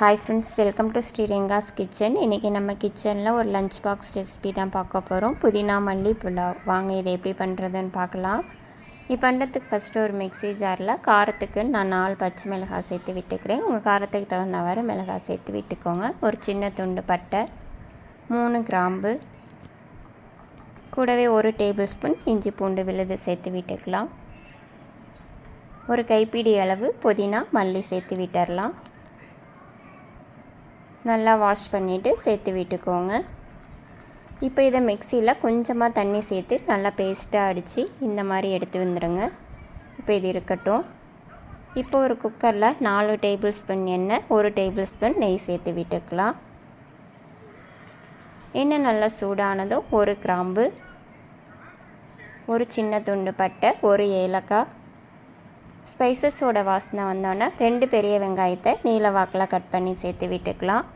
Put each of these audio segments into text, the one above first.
Hi friends welcome to Sriranga's kitchen இன்றைக்கி நம்ம கிச்சனில் ஒரு லஞ்ச் பாக்ஸ் ரெசிபி தான் பார்க்க போகிறோம் புதினா மல்லி புலாவ். வாங்க இதை எப்படி பண்ணுறதுன்னு பார்க்கலாம். இப்போ பண்ணுறதுக்கு ஃபஸ்ட்டு ஒரு மிக்ஸி ஜாரில் காரத்துக்கு நான் நாலு பச்சை மிளகாய் சேர்த்து விட்டுக்கிறேன். உங்கள் காரத்துக்கு தகுந்தவாறு மிளகாய் சேர்த்து விட்டுக்கோங்க. ஒரு சின்ன துண்டு பட்டை மூணு கிராம்பு கூடவே ஒரு டேபிள் ஸ்பூன் இஞ்சி பூண்டு விழுது சேர்த்து விட்டுக்கலாம். ஒரு கைப்பிடி அளவு புதினா மல்லி சேர்த்து விட்டுடலாம் நல்லா வாஷ் பண்ணிவிட்டு சேர்த்து விட்டுக்கோங்க. இப்போ இதை மிக்சியில் கொஞ்சமாக தண்ணி சேர்த்து நல்லா பேஸ்ட்டாக அடித்து இந்த மாதிரி எடுத்து வந்துடுங்க. இப்போ இது இருக்கட்டும். இப்போ ஒரு குக்கரில் நாலு டேபிள் ஸ்பூன் எண்ணெய் ஒரு டேபிள் ஸ்பூன் நெய் சேர்த்து விட்டுக்கலாம். எண்ணெய் நல்லா சூடானதும் ஒரு கிராம்பு ஒரு சின்ன துண்டு பட்டை ஒரு ஏலக்காய் ஸ்பைசஸோட வாசனை வந்தோன்னே ரெண்டு பெரிய வெங்காயத்தை நீல வாக்கில் கட் பண்ணி சேர்த்து விட்டுக்கலாம்.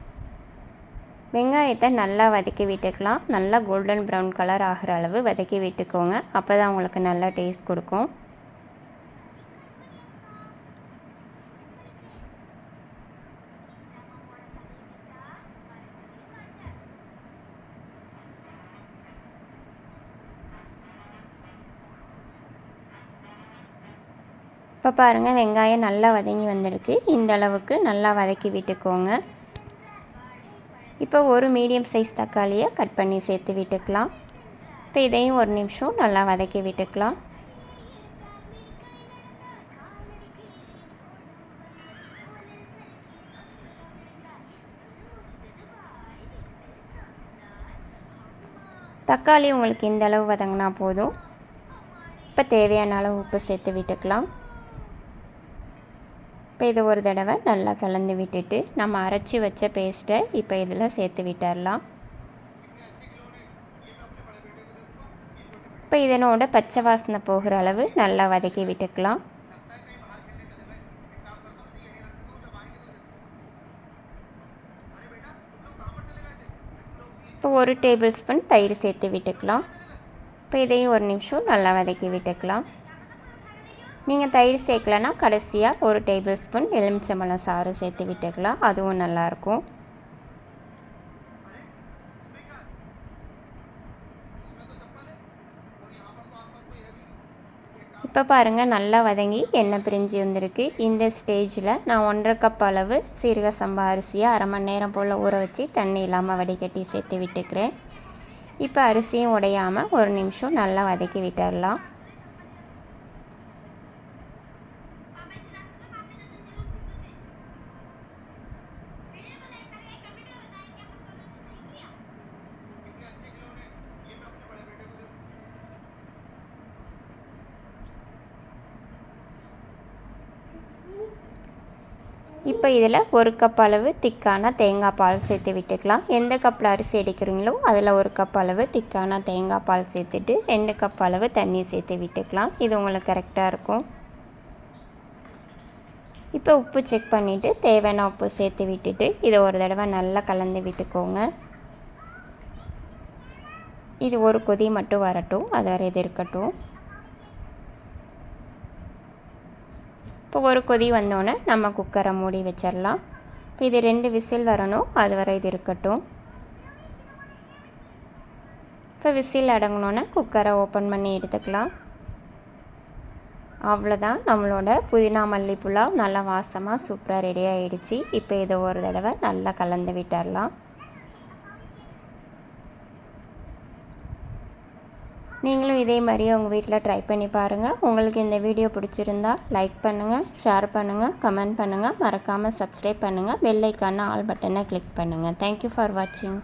வெங்காயத்தை நல்லா வதக்கி விட்டுக்கலாம். நல்லா கோல்டன் ப்ரௌன் கலர் ஆகிற அளவு வதக்கி விட்டுக்கோங்க. அப்போ தான் உங்களுக்கு நல்லா டேஸ்ட் கொடுக்கும். இப்போ பாருங்கள் வெங்காயம் நல்லா வதங்கி வந்திருக்கு. இந்த அளவுக்கு நல்லா வதக்கி விட்டுக்கோங்க. இப்போ ஒரு மீடியம் சைஸ் தக்காளியை கட் பண்ணி சேர்த்து விட்டுக்கலாம். இப்போ இதையும் ஒரு நிமிஷம் நல்லா வதக்கி விட்டுக்கலாம். தக்காளி உங்களுக்கு இந்த அளவு வதங்கினா போதும். இப்போ தேவையான அளவு உப்பு சேர்த்து விட்டுக்கலாம். இப்போ இதை ஒரு தடவை நல்லா கலந்து விட்டுட்டு நம்ம அரைச்சி வச்ச பேஸ்ட்டை இப்போ இதில் சேர்த்து விட்டுடலாம் இப்போ இதனோட பச்சை வாசனை போகிற அளவு நல்லா வதக்கி விட்டுக்கலாம். இப்போ ஒரு டேபிள் ஸ்பூன் தயிர் சேர்த்து விட்டுக்கலாம். இப்போ இதையும் ஒரு நிமிஷம் நல்லா வதக்கி விட்டுக்கலாம். நீங்கள் தயிர் சேர்க்கலன்னா கடைசியாக ஒரு டேபிள் ஸ்பூன் எலுமிச்சம்பழம் சாறு சேர்த்து விட்டுக்கலாம். அதுவும் நல்லாயிருக்கும் இப்போ பாருங்கள் நல்லா வதங்கி எண்ணெய் பிரிஞ்சு வந்திருக்கு. இந்த ஸ்டேஜில் நான் ஒன்றரை கப் அளவு சீரக சம்பா அரிசியை அரை மணி நேரம் போல் ஊற வச்சு தண்ணி இல்லாமல் வடிகட்டி சேர்த்து விட்டுக்கிறேன். இப்போ அரிசியும் உடையாமல் ஒரு நிமிஷம் நல்லா வதக்கி விட்டுடலாம் இப்போ இதில் ஒரு கப் அளவு திக்கான தேங்காய் பால் சேர்த்து விட்டுக்கலாம். எந்த கப்பில் அரிசி எடுக்கிறீங்களோ அதில் ஒரு கப் அளவு திக்கான தேங்காய் பால் சேர்த்துட்டு ரெண்டு கப் அளவு தண்ணி சேர்த்து விட்டுக்கலாம். இது உங்களுக்கு கரெக்டாக இருக்கும். இப்போ உப்பு செக் பண்ணிவிட்டு தேவையான உப்பு சேர்த்து விட்டுட்டு இதை ஒரு தடவை நல்லா கலந்து விட்டுக்கோங்க. இது ஒரு கொதி மட்டும் வரட்டும். அது வரை இது இருக்கட்டும். இப்போ ஒரு கொதி வந்தோடனே நம்ம குக்கரை மூடி வச்சிடலாம். இப்போ இது ரெண்டு விசில் வரணும். அது வரை இது இருக்கட்டும். இப்போ விசில் அடங்கினோன்னே குக்கரை ஓப்பன் பண்ணி எடுத்துக்கலாம். அவ்வளோதான். நம்மளோட புதினா மல்லி புலாவ் நல்லா வாசமாக சூப்பராக ரெடி ஆகிடுச்சு இப்போ இதை ஒரு தடவை நல்லா கலந்து விட்டுடலாம். நீங்களும் இதே மாதிரியே உங்கள் வீட்டில் ட்ரை பண்ணி பாருங்கள் உங்களுக்கு இந்த வீடியோ பிடிச்சிருந்தா லைக் பண்ணுங்கள் ஷேர் பண்ணுங்கள் கமெண்ட் பண்ணுங்கள் மறக்காமல் சப்ஸ்கிரைப் பண்ணுங்கள் பெல் ஐக்கான ஆல் பட்டனை கிளிக் பண்ணுங்கள் தேங்க்யூ ஃபார் வாட்சிங்